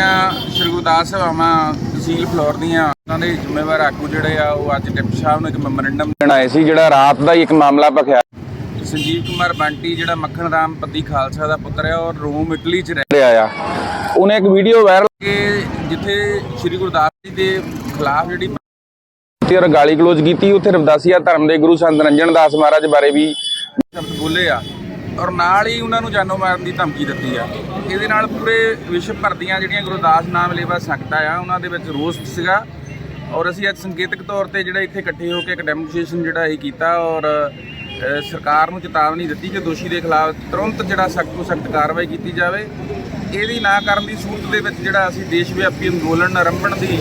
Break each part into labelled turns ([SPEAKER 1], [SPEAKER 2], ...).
[SPEAKER 1] ਸਮੁੱਚੀਆਂ ਸ਼੍ਰੀ ਗੁਰਦਾਸ ਸਭਾਵਾਂ ਤਹਿਸੀਲ ਫਲੋਰ ਦੀਆਂ, ਉਹਨਾਂ ਦੇ ਜ਼ਿੰਮੇਵਾਰ ਆਗੂ ਜਿਹੜੇ ਆ, ਉਹ ਅੱਜ ਡਿਪਟੀ ਸਾਹਿਬ ਨੂੰ ਇੱਕ ਮੈਮੋਰੰਡਮ ਦੇਣ ਆਏ ਸੀ, ਜਿਹੜਾ ਰਾਤ ਦਾ ਹੀ ਇੱਕ ਮਾਮਲਾ ਭਖਿਆ। ਸੰਜੀਵ ਕੁਮਾਰ ਬੰਟੀ, ਜਿਹੜਾ ਮੱਖਣ ਰਾਮ ਪੱਦੀ ਖਾਲਸਾ ਦਾ ਪੁੱਤਰ ਹੈ ਔਰ ਰੋਮ, ਇਟਲੀ 'ਚ ਰਹਿ ਰਿਹਾ ਆ। ਉਹਨੇ ਇੱਕ ਵੀਡੀਓ ਵਾਇਰਲ ਕਿ ਜਿੱਥੇ ਸ਼੍ਰੀ ਗੁਰਦਾਸ ਜੀ ਦੇ ਖਿਲਾਫ ਜਿਹੜੀ ਤੇ ਗਾਲੀ ਗਲੋਚ ਕੀਤੀ, ਉੱਥੇ ਰਵਦਾਸੀਆ ਧਰਮ ਦੇ ਗੁਰੂ ਸੰਤ ਰੰਜਨ ਦਾਸ ਮਹਾਰਾਜ ਬਾਰੇ ਵੀ ਸ਼ਬਦ ਬੋਲੇ ਆ। ਔਰ ਨਾਲ ਹੀ ਉਹਨਾਂ ਨੂੰ ਜਾਨੋਂ ਮਾਰਨ ਦੀ ਧਮਕੀ ਦਿੱਤੀ ਆ। ਇਹਦੇ ਨਾਲ ਪੂਰੇ ਵਿਸ਼ਵ ਭਰ ਦੀਆਂ ਜਿਹੜੀਆਂ ਗੁਰਦਾਸ ਨਾਮ ਲੇਵਾ ਸੰਗਤਾਂ ਆ, ਉਹਨਾਂ ਦੇ ਵਿੱਚ ਰੋਸ ਸੀਗਾ। ਔਰ ਅਸੀਂ ਅੱਜ ਸੰਕੇਤਕ ਤੌਰ ਤੇ ਜਿਹੜਾ ਇੱਥੇ ਇਕੱਠੇ ਹੋ ਕੇ ਇੱਕ ਡੈਮੋਨਸਟ੍ਰੇਸ਼ਨ ਜਿਹੜਾ ਇਹ ਕੀਤਾ ਔਰ ਸਰਕਾਰ ਨੂੰ ਚੇਤਾਵਨੀ ਦਿੱਤੀ ਕਿ ਦੋਸ਼ੀ ਦੇ ਖਿਲਾਫ ਤੁਰੰਤ ਜਿਹੜਾ ਸਖਤ ਤੋਂ ਸਖਤ ਕਾਰਵਾਈ ਕੀਤੀ ਜਾਵੇ। ਇਹਦੀ ਨਾ ਕਰਨ ਦੀ ਸੂਰਤ ਦੇ ਵਿੱਚ ਜਿਹੜਾ ਅਸੀਂ ਦੇਸ਼ ਵਿਆਪੀ ਅੰਦੋਲਨ ਆਰੰਭਣ ਦੀ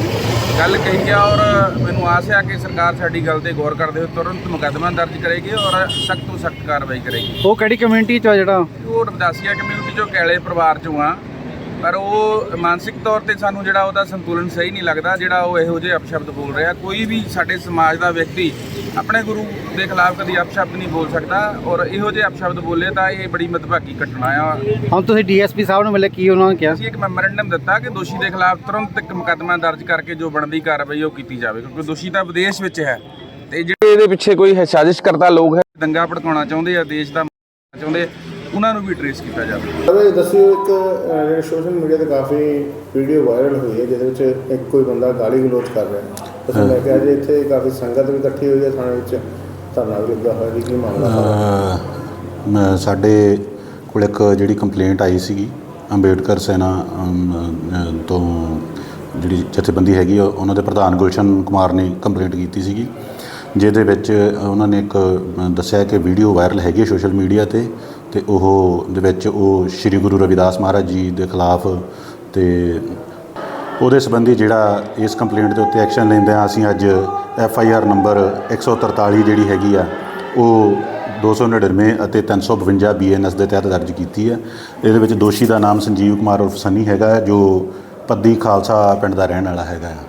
[SPEAKER 1] ਗੱਲ ਕਹੀ ਆ ਔਰ ਮੈਨੂੰ ਆਸ ਹੈ ਕਿ ਸਰਕਾਰ ਸਾਡੀ ਗੱਲ ਤੇ ਗੌਰ ਕਰਦੇ ਹੋਏ ਤੁਰੰਤ ਮੁਕੱਦਮਾ ਦਰਜ ਕਰੇਗੀ ਔਰ ਸਖਤ ਤੋਂ ਸਖਤ ਕਾਰਵਾਈ ਕਰੇਗੀ।
[SPEAKER 2] ਉਹ ਕਿਹੜੀ ਕਮਿਊਨਿਟੀ ਚ ਆ ਜਿਹੜਾ?
[SPEAKER 1] ਉਹ ਰਵਦਾਸੀਆ ਕਮਿਊਨਿਟੀ ਚੋਂ ਕੈਲੇ ਪਰਿਵਾਰ ਚੋਂ ਆ। ਪਰ ਉਹ ਮਾਨਸਿਕ ਤੌਰ ਤੇ ਸਾਨੂੰ ਜਿਹੜਾ ਉਹਦਾ ਸੰਤੁਲਨ ਸਹੀ ਨਹੀਂ ਲੱਗਦਾ ਜਿਹੜਾ ਉਹ ਇਹੋ ਜਿਹੇ ਅਪਸ਼ਬਦ ਬੋਲ ਰਿਹਾ। ਕੋਈ ਵੀ ਸਾਡੇ ਸਮਾਜ ਦਾ ਵਿਅਕਤੀ ਆਪਣੇ ਗੁਰੂ ਦੇ ਖਿਲਾਫ ਕਦੀ ਅਪਸ਼ਬਦ ਨਹੀਂ ਬੋਲ ਸਕਦਾ ਔਰ ਇਹੋ ਜਿਹੇ ਅਪਸ਼ਬਦ ਬੋਲੇ ਤਾਂ ਇਹ ਬੜੀ ਮਤਭਾਗੀ ਘਟਨਾ ਆ।
[SPEAKER 2] ਹੁਣ ਤੁਸੀਂ ਡੀਐਸਪੀ ਸਾਹਿਬ ਨੂੰ ਮਿਲੇ ਕੀ ਉਹਨਾਂ ਨੇ ਕਿਹਾ?
[SPEAKER 1] ਅਸੀਂ ਇੱਕ ਮੈਮੋਰੰਡਮ ਦਿੱਤਾ ਕਿ ਦੋਸ਼ੀ ਦੇ ਖਿਲਾਫ ਤੁਰੰਤ ਇੱਕ ਮੁਕੱਦਮਾ ਦਰਜ ਕਰਕੇ ਜੋ ਬਣਦੀ ਕਾਰਵਾਈ ਉਹ ਕੀਤੀ ਜਾਵੇ ਕਿਉਂਕਿ ਦੋਸ਼ੀ ਤਾਂ ਵਿਦੇਸ਼ ਵਿੱਚ ਹੈ। ਤੇ ਜਿਹੜੇ ਇਹਦੇ ਪਿੱਛੇ ਕੋਈ ਹੈ ਸਾਜ਼ਿਸ਼ ਕਰਤਾ ਲੋਕ ਹੈ? ਦੰਗਾ ਭੜਕਾਉਣਾ ਚਾਹੁੰਦੇ ਆ ਦੇਸ਼ ਦਾ ਚਾਹੁੰਦੇ ਚਾਹੁੰਦੇ ਉਹਨਾਂ ਨੂੰ ਵੀ ਟਰੇਸ ਕੀਤਾ ਜਾਵੇ।
[SPEAKER 3] ਇਹ ਦੱਸਿਓ ਇੱਕ ਜਿਹੜੇ ਸੋਸ਼ਲ ਮੀਡੀਆ ਤੇ ਕਾਫੀ ਵੀਡੀਓ ਵਾਇਰਲ ਹੋਈ ਹੈ ਜਿਹਦੇ ਵਿੱਚ ਇੱਕ ਕੋਈ ਬੰਦਾ ਗਾਲੀ ਗਲੋਚ ਕਰ ਰਿਹਾ ਤੁਸੀਂ ਮੈਂ ਕਿਹਾ ਜੀ ਇੱਥੇ ਕਾਫੀ ਸੰਗਤ ਵੀ ਇਕੱਠੀ ਹੋਈ ਹੈ ਥਾਣੇ ਵਿੱਚ। ਧਰਨਾ ਵੀ ਲੱਗਾ ਹੋਇਆ ਜੀ ਕੀ ਮਾਮਲਾ
[SPEAKER 4] ਮ- ਸਾਡੇ ਕੋਲ ਇੱਕ ਜਿਹੜੀ ਕੰਪਲੇਂਟ ਆਈ ਸੀਗੀ ਅੰਬੇਡਕਰ ਸੈਨਾ ਤੋਂ ਜਿਹੜੀ ਜਥੇਬੰਦੀ ਹੈਗੀ ਉਹਨਾਂ ਦੇ ਪ੍ਰਧਾਨ ਗੁਲਸ਼ਨ ਕੁਮਾਰ ਨੇ ਕੰਪਲੇਂਟ ਕੀਤੀ ਸੀਗੀ ਜਿਹਦੇ ਵਿੱਚ ਉਹਨਾਂ ਨੇ ਇੱਕ ਦੱਸਿਆ ਕਿ ਵੀਡੀਓ ਵਾਇਰਲ ਹੈਗੀ ਸੋਸ਼ਲ ਮੀਡੀਆ ਤੇ। ਤੇ ਉਹ ਦੇ ਵਿੱਚ ਉਹ ਸ੍ਰੀ ਗੁਰੂ ਰਵਿਦਾਸ ਮਹਾਰਾਜ ਜੀ ਦੇ ਖਿਲਾਫ ਤੇ ਉਹਦੇ ਸੰਬੰਧੀ ਜਿਹੜਾ ਇਸ ਕੰਪਲੇਂਟ ਦੇ ਉੱਤੇ ਐਕਸ਼ਨ ਲੈਂਦੇ ਆ ਅਸੀਂ ਅੱਜ ਐਫ ਆਈ ਆਰ ਨੰਬਰ 143 ਜਿਹੜੀ ਹੈਗੀ ਆ ਉਹ 299 ਅਤੇ 352 ਬੀ ਐਨ ਐਸ ਦੇ ਤਹਿਤ ਦਰਜ ਕੀਤੀ ਹੈ। ਇਹਦੇ ਵਿੱਚ ਦੋਸ਼ੀ ਦਾ ਨਾਮ ਸੰਜੀਵ ਕੁਮਾਰ ਉਰਫ ਸੰਨੀ ਹੈਗਾ ਹੈ, ਜੋ ਪੱਦੀ ਖਾਲਸਾ ਪਿੰਡ ਦਾ ਰਹਿਣ ਵਾਲਾ ਹੈਗਾ। ਹੈ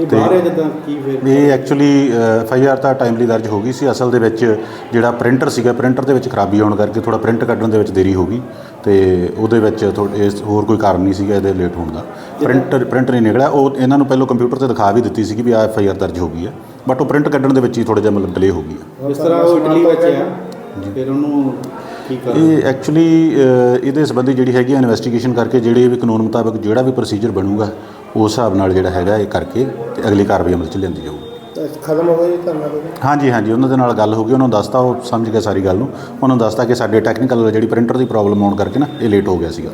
[SPEAKER 2] ਇਹ ਬਾਹਰ ਹੈ ਜਿੱਦਾਂ ਕੀ ਫਿਰ?
[SPEAKER 4] ਇਹ ਐਕਚੁਅਲੀ ਐਫ ਆਈ ਆਰ ਤਾਂ ਟਾਈਮਲੀ ਦਰਜ ਹੋ ਗਈ ਸੀ। ਅਸਲ ਦੇ ਵਿੱਚ ਜਿਹੜਾ ਪ੍ਰਿੰਟਰ ਸੀਗਾ ਪ੍ਰਿੰਟਰ ਦੇ ਵਿੱਚ ਖਰਾਬੀ ਆਉਣ ਕਰਕੇ ਥੋੜਾ ਪ੍ਰਿੰਟ ਕੱਢਣ ਦੇ ਵਿੱਚ ਦੇਰੀ ਹੋ ਗਈ। ਤੇ ਉਹਦੇ ਵਿੱਚ ਥੋ- ਇਸ ਹੋਰ ਕੋਈ ਕਾਰਨ ਨਹੀਂ ਸੀਗਾ ਇਹਦੇ ਲੇਟ ਹੋਣ ਦਾ। ਪ੍ਰਿੰਟਰ ਪ੍ਰਿੰਟ ਨਹੀਂ ਨਿਕਲਿਆ। ਉਹ ਇਹਨਾਂ ਨੂੰ ਪਹਿਲਾਂ ਕੰਪਿਊਟਰ ਤੇ ਦਿਖਾ ਵੀ ਦਿੱਤੀ ਸੀਗੀ ਵੀ ਆ ਐਫ ਆਈ ਆਰ ਦਰਜ ਹੋ ਗਈ ਹੈ। ਬਟ ਉਹ ਪ੍ਰਿੰਟ ਕੱਢਣ ਦੇ ਵਿੱਚ ਹੀ ਥੋੜਾ ਜਿਹਾ ਮਤਲਬ ਡਿਲੇ ਹੋ ਗਈ ਹੈ।
[SPEAKER 2] ਜਿਸ ਤਰ੍ਹਾਂ ਉਹ ਇਟਲੀ ਵਿੱਚ ਆ ਫਿਰ ਉਹਨੂੰ
[SPEAKER 4] ਇਹ ਐਕਚੁਅਲੀ ਇਹਦੇ ਸੰਬੰਧੀ ਜਿਹੜੀ ਹੈਗੀ ਇਨਵੈਸਟੀਗੇਸ਼ਨ ਕਰਕੇ ਜਿਹੜੇ ਵੀ ਕਾਨੂੰਨ ਮੁਤਾਬਕ ਜਿਹੜਾ ਵੀ ਪ੍ਰੋਸੀਜਰ ਬਣੂਗਾ ਉਸ ਹਿਸਾਬ ਨਾਲ ਜਿਹੜਾ ਹੈਗਾ ਇਹ ਕਰਕੇ ਤੇ ਅਗਲੀ ਕਾਰਵਾਈ ਅਮਲ 'ਚ ਲਿਆਂਦੀ ਜਾਊਗੀ।
[SPEAKER 3] ਤਾਂ ਖਤਮ ਹੋ ਗਿਆ ਜੀ ਧਰਨਾ?
[SPEAKER 4] ਹਾਂਜੀ ਹਾਂਜੀ ਉਹਨਾਂ ਦੇ ਨਾਲ ਗੱਲ ਹੋ ਗਈ ਉਹਨਾਂ ਨੂੰ ਦੱਸਤਾ ਉਹ ਸਮਝ ਗਏ ਸਾਰੀ ਗੱਲ ਨੂੰ। ਉਹਨਾਂ ਨੂੰ ਦੱਸਤਾ ਕਿ ਸਾਡੇ ਟੈਕਨੀਕਲ ਜਿਹੜੀ ਪ੍ਰਿੰਟਰ ਦੀ ਪ੍ਰੋਬਲਮ ਆਉਣ ਕਰਕੇ ਨਾ ਇਹ ਲੇਟ ਹੋ ਗਿਆ ਸੀਗਾ।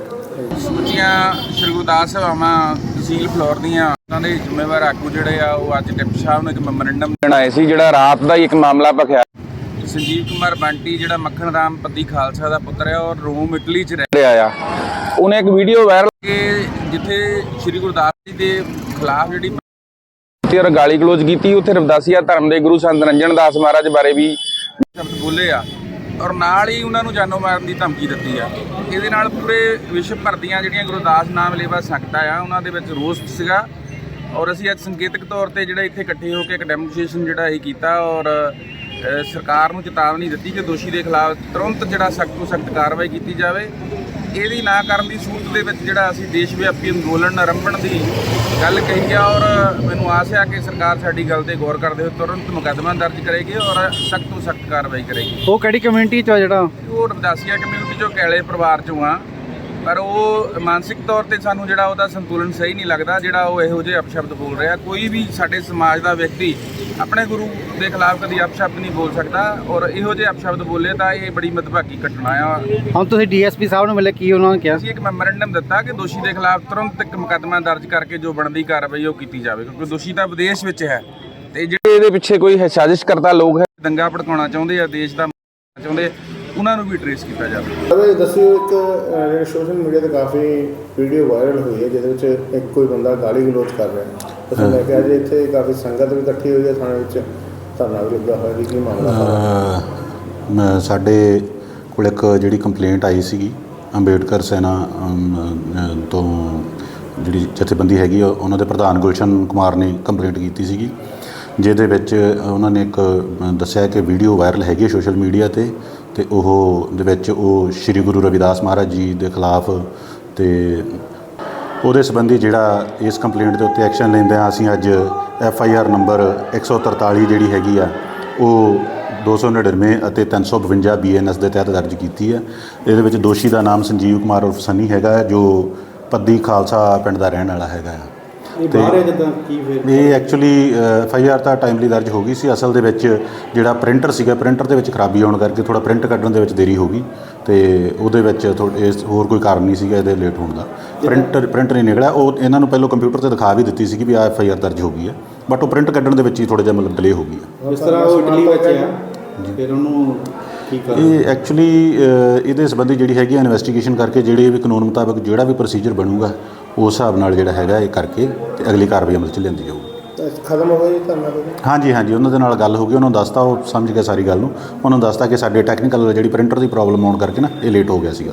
[SPEAKER 1] ਸਮੁੱਚੀਆਂ ਸ਼੍ਰੀ ਗੁਰਦਾਸ ਸਭਾਵਾਂ ਤਹਿਸੀਲ ਫਲੋਰ ਦੀਆਂ ਉਹਨਾਂ ਦੇ ਜ਼ਿੰਮੇਵਾਰ ਆਗੂ ਜਿਹੜੇ ਆ ਉਹ ਅੱਜ ਡਿਪਟੀ ਸਾਹਿਬ ਨੂੰ ਇੱਕ ਮੈਮੋਰੰਡਮ ਦੇਣ ਆਏ ਸੀ ਜਿਹੜਾ ਰਾਤ ਦਾ ਹੀ ਇੱਕ ਮਾਮਲਾ ਭਖਿਆ। ਸੰਜੀਵ ਕੁਮਾਰ ਬੰਟੀ ਜਿਹੜਾ ਮੱਖਣ ਰਾਮ ਪੱਦੀ ਖਾਲਸਾ ਦਾ ਪੁੱਤਰ ਹੈ ਔਰ ਰੋਮ ਇਟਲੀ 'ਚ ਰਹਿ ਰਿਹਾ ਆ। ਉਹਨੇ ਇੱਕ ਵੀਡੀਓ ਵਾਇਰਲ ਕਿ ਜਿੱਥੇ ਸ਼੍ਰੀ ਗੁਰਦਾਸ ਜੀ ਦੇ ਖਿਲਾਫ ਜਿਹੜੀ ਤੇ ਗਾਲੀ ਗਲੋਚ ਕੀਤੀ ਉੱਥੇ ਰਵਦਾਸੀਆ ਧਰਮ ਦੇ ਗੁਰੂ ਸੰਤ ਰੰਜਨ ਦਾਸ ਮਹਾਰਾਜ ਬਾਰੇ ਵੀ ਸ਼ਬਦ ਬੋਲੇ ਆ। ਔਰ ਨਾਲ ਹੀ ਉਹਨਾਂ ਨੂੰ ਜਾਨੋਂ ਮਾਰਨ ਦੀ ਧਮਕੀ ਦਿੱਤੀ ਆ। ਇਹਦੇ ਨਾਲ ਪੂਰੇ ਵਿਸ਼ਵ ਭਰ ਦੀਆਂ ਜਿਹੜੀਆਂ ਗੁਰਦਾਸ ਨਾਮ ਲੇਵਾ ਸੰਗਤਾਂ ਆ ਉਹਨਾਂ ਦੇ ਵਿੱਚ ਰੋਸ ਸੀਗਾ। ਔਰ ਅਸੀਂ ਅੱਜ ਸੰਕੇਤਕ ਤੌਰ ਤੇ ਜਿਹੜਾ ਇੱਥੇ ਇਕੱਠੇ ਹੋ ਕੇ ਇੱਕ ਡੈਮੋਨਸਟ੍ਰੇਸ਼ਨ ਜਿਹੜਾ ਇਹ ਕੀਤਾ ਔਰ ਸਰਕਾਰ ਨੂੰ ਚੇਤਾਵਨੀ ਦਿੱਤੀ ਕਿ ਦੋਸ਼ੀ ਦੇ ਖਿਲਾਫ ਤੁਰੰਤ ਜਿਹੜਾ ਸਖਤ ਤੋਂ ਸਖਤ ਕਾਰਵਾਈ ਕੀਤੀ ਜਾਵੇ। ਇਹਦੀ ਨਾ ਕਰਨ ਦੀ ਸੂਰਤ ਦੇ ਵਿੱਚ ਜਿਹੜਾ ਅਸੀਂ ਦੇਸ਼ ਵਿਆਪੀ ਅੰਦੋਲਨ ਆਰੰਭਣ ਦੀ ਗੱਲ ਕਹੀ ਆ ਔਰ ਮੈਨੂੰ ਆਸ ਹੈ ਕਿ ਸਰਕਾਰ ਸਾਡੀ ਗੱਲ ਤੇ ਗੌਰ ਕਰਦੇ ਹੋਏ ਤੁਰੰਤ ਮੁਕੱਦਮਾ ਦਰਜ ਕਰੇਗੀ ਔਰ ਸਖਤ ਤੋਂ ਸਖਤ ਕਾਰਵਾਈ ਕਰੇਗੀ।
[SPEAKER 2] ਉਹ ਕਿਹੜੀ ਕਮਿਊਨਿਟੀ ਚ ਜਿਹੜਾ?
[SPEAKER 1] ਉਹ ਰਵਦਾਸੀਆ ਕਮਿਊਨਿਟੀ ਚੋਂ ਕੈਲੇ ਪਰਿਵਾਰ ਚੋਂ ਆ। ਪਰ ਉਹ ਮਾਨਸਿਕ ਤੌਰ ਤੇ ਸਾਨੂੰ ਜਿਹੜਾ ਉਹਦਾ ਸੰਤੁਲਨ ਸਹੀ ਨਹੀਂ ਲੱਗਦਾ ਜਿਹੜਾ ਉਹ ਇਹੋ ਜਿਹੇ ਅਪਸ਼ਬਦ ਬੋਲ ਰਿਹਾ। ਕੋਈ ਵੀ ਸਾਡੇ ਸਮਾਜ ਦਾ ਵਿਅਕਤੀ ਆਪਣੇ ਗੁਰੂ ਦੇ ਖਿਲਾਫ ਕਦੀ ਅਪਸ਼ਬਦ ਨਹੀਂ ਬੋਲ ਸਕਦਾ ਔਰ ਇਹੋ ਜਿਹੇ ਅਪਸ਼ਬਦ ਬੋਲੇ ਤਾਂ ਇਹ ਬੜੀ ਮਤਭਾਗੀ ਘਟਨਾ ਆ।
[SPEAKER 2] ਹੁਣ ਤੁਸੀਂ ਡੀਐਸਪੀ ਸਾਹਿਬ ਨੂੰ ਮਿਲੇ ਕੀ ਉਹਨਾਂ ਨੇ ਕਿਹਾ?
[SPEAKER 1] ਅਸੀਂ ਇੱਕ ਮੈਮੋਰੰਡਮ ਦਿੱਤਾ ਕਿ ਦੋਸ਼ੀ ਦੇ ਖਿਲਾਫ ਤੁਰੰਤ ਇੱਕ ਮੁਕੱਦਮਾ ਦਰਜ ਕਰਕੇ ਜੋ ਬਣਦੀ ਕਾਰਵਾਈ ਉਹ ਕੀਤੀ ਜਾਵੇ ਕਿਉਂਕਿ ਦੋਸ਼ੀ ਤਾਂ ਵਿਦੇਸ਼ ਵਿੱਚ ਹੈ। ਤੇ ਜਿਹੜੇ ਇਹਦੇ ਪਿੱਛੇ ਕੋਈ ਸਾਜ਼ਿਸ਼ ਕਰਤਾ ਲੋਕ ਹੈ? ਦੰਗਾ ਭੜਕਾਉਣਾ ਚਾਹੁੰਦੇ ਆ ਦੇਸ਼ ਦਾ ਚਾਹੁੰਦੇ ਉਹਨਾਂ ਨੂੰ ਵੀ ਟਰੇਸ ਕੀਤਾ ਜਾਵੇ।
[SPEAKER 3] ਇਹ ਦੱਸਿਓ ਇੱਕ ਜਿਹੜੇ ਸੋਸ਼ਲ ਮੀਡੀਆ ਤੇ ਕਾਫੀ ਵੀਡੀਓ ਵਾਇਰਲ ਹੋਈ ਹੈ ਜਿਹਦੇ ਵਿੱਚ ਇੱਕ ਕੋਈ ਬੰਦਾ ਗਾਲੀ ਗਲੋਚ ਕਰ ਰਿਹਾ ਤੁਸੀਂ ਮੈਂ ਕਿਹਾ ਜੀ ਇੱਥੇ ਕਾਫੀ ਸੰਗਤ ਵੀ ਇਕੱਠੀ ਹੋਈ ਹੈ ਥਾਣੇ ਵਿੱਚ। ਧਰਨਾ ਵੀ ਲੱਗਾ ਹੋਇਆ ਕੀ ਮਾਮਲਾ
[SPEAKER 4] ਮ- ਸਾਡੇ ਕੋਲ ਇੱਕ ਜਿਹੜੀ ਕੰਪਲੇਂਟ ਆਈ ਸੀਗੀ ਅੰਬੇਡਕਰ ਸੈਨਾ ਤੋਂ ਜਿਹੜੀ ਜਥੇਬੰਦੀ ਹੈਗੀ ਉਹਨਾਂ ਦੇ ਪ੍ਰਧਾਨ ਗੁਲਸ਼ਨ ਕੁਮਾਰ ਨੇ ਕੰਪਲੇਂਟ ਕੀਤੀ ਸੀਗੀ। ਜਿਹਦੇ ਵਿੱਚ ਉਹਨਾਂ ਨੇ ਇੱਕ ਦੱਸਿਆ ਕਿ ਵੀਡੀਓ ਵਾਇਰਲ ਹੈਗੀ ਸੋਸ਼ਲ ਮੀਡੀਆ ਤੇ। ਤੇ ਉਹ ਦੇ ਵਿੱਚ ਉਹ ਸ੍ਰੀ ਗੁਰੂ ਰਵਿਦਾਸ ਮਹਾਰਾਜ ਜੀ ਦੇ ਖਿਲਾਫ ਤੇ ਉਹਦੇ ਸੰਬੰਧੀ ਜਿਹੜਾ ਇਸ ਕੰਪਲੇਂਟ ਦੇ ਉੱਤੇ ਐਕਸ਼ਨ ਲੈਂਦੇ ਲੈਂਦਿਆਂ ਅਸੀਂ ਅੱਜ ਐਫ ਆਈ ਆਰ ਨੰਬਰ 143 ਜਿਹੜੀ ਹੈਗੀ ਆ ਉਹ 299 ਅਤੇ 352 ਬੀ ਐਨ ਐਸ ਦੇ ਤਹਿਤ ਦਰਜ ਕੀਤੀ ਹੈ। ਇਹਦੇ ਵਿੱਚ ਦੋਸ਼ੀ ਦਾ ਨਾਮ ਸੰਜੀਵ ਕੁਮਾਰ ਉਰਫ ਸੰਨੀ ਹੈਗਾ ਹੈ, ਜੋ ਪੱਦੀ ਖਾਲਸਾ ਪਿੰਡ ਦਾ ਰਹਿਣ ਵਾਲਾ ਹੈਗਾ ਆ
[SPEAKER 2] ਇਹ ਬਾਹਰ ਹੈ ਜਿੱਦਾਂ ਕੀ ਫਿਰ?
[SPEAKER 4] ਇਹ ਐਕਚੁਅਲੀ ਐਫ ਆਈ ਆਰ ਤਾਂ ਟਾਈਮਲੀ ਦਰਜ ਹੋ ਗਈ ਸੀ। ਅਸਲ ਦੇ ਵਿੱਚ ਜਿਹੜਾ ਪ੍ਰਿੰਟਰ ਸੀਗਾ ਪ੍ਰਿੰਟਰ ਦੇ ਵਿੱਚ ਖਰਾਬੀ ਆਉਣ ਕਰਕੇ ਥੋੜਾ ਪ੍ਰਿੰਟ ਕੱਢਣ ਦੇ ਵਿੱਚ ਦੇਰੀ ਹੋ ਗਈ ਤੇ ਉਹਦੇ ਵਿੱਚ ਇਸ ਹੋਰ ਕੋਈ ਕਾਰਨ ਨਹੀਂ ਸੀਗਾ ਇਹਦੇ ਲੇਟ ਹੋਣ ਦਾ। ਪ੍ਰਿੰਟਰ ਪ੍ਰਿੰਟ ਨਹੀਂ ਨਿਕਲਿਆ। ਉਹ ਇਹਨਾਂ ਨੂੰ ਪਹਿਲਾਂ ਕੰਪਿਊਟਰ ਤੇ ਦਿਖਾ ਵੀ ਦਿੱਤੀ ਸੀ ਕਿ ਵੀ ਆ ਐਫ ਆਈ ਆਰ ਦਰਜ ਹੋ ਗਈ ਹੈ। ਬਟ ਉਹ ਪ੍ਰਿੰਟ ਕੱਢਣ ਦੇ ਵਿੱਚ ਹੀ ਥੋੜਾ ਜਿਹਾ ਮਤਲਬ ਡਿਲੇ ਹੋ ਗਈ ਹੈ।
[SPEAKER 2] ਜਿਸ ਤਰ੍ਹਾਂ ਉਹ ਇਟਲੀ ਵਿੱਚ ਆ ਫਿਰ ਉਹਨੂੰ
[SPEAKER 4] ਇਹ ਐਕਚੁਅਲੀ ਇਹਦੇ ਸੰਬੰਧੀ ਜਿਹੜੀ ਹੈਗੀ ਇਨਵੈਸਟੀਗੇਸ਼ਨ ਕਰਕੇ ਜਿਹੜੇ ਵੀ ਕਾਨੂੰਨ ਮੁਤਾਬਕ ਜਿਹੜਾ ਵੀ ਪ੍ਰੋਸੀਜਰ ਬਣੂਗਾ ਉਸ ਹਿਸਾਬ ਨਾਲ ਜਿਹੜਾ ਹੈਗਾ ਇਹ ਕਰਕੇ ਤੇ ਅਗਲੀ ਕਾਰਵਾਈ ਅਮਲ ਚ ਲਿਆਂਦੀ ਜਾਊਗੀ।
[SPEAKER 3] ਖਤਮ ਹੋ ਗਿਆ ਜੀ ਧਰਨਾ
[SPEAKER 4] ਹਾਂਜੀ ਹਾਂਜੀ ਉਹਨਾਂ ਦੇ ਨਾਲ ਗੱਲ ਹੋ ਗਈ ਉਹਨਾਂ ਨੂੰ ਦੱਸਤਾ ਉਹ ਸਮਝ ਗਏ ਸਾਰੀ ਗੱਲ ਨੂੰ। ਉਹਨਾਂ ਨੂੰ ਦੱਸਤਾ ਕਿ ਸਾਡੇ ਟੈਕਨੀਕਲ ਜਿਹੜੀ ਪ੍ਰਿੰਟਰ ਦੀ ਪ੍ਰੋਬਲਮ ਆਉਣ ਕਰਕੇ ਨਾ ਇਹ ਲੇਟ ਹੋ ਗਿਆ ਸੀਗਾ।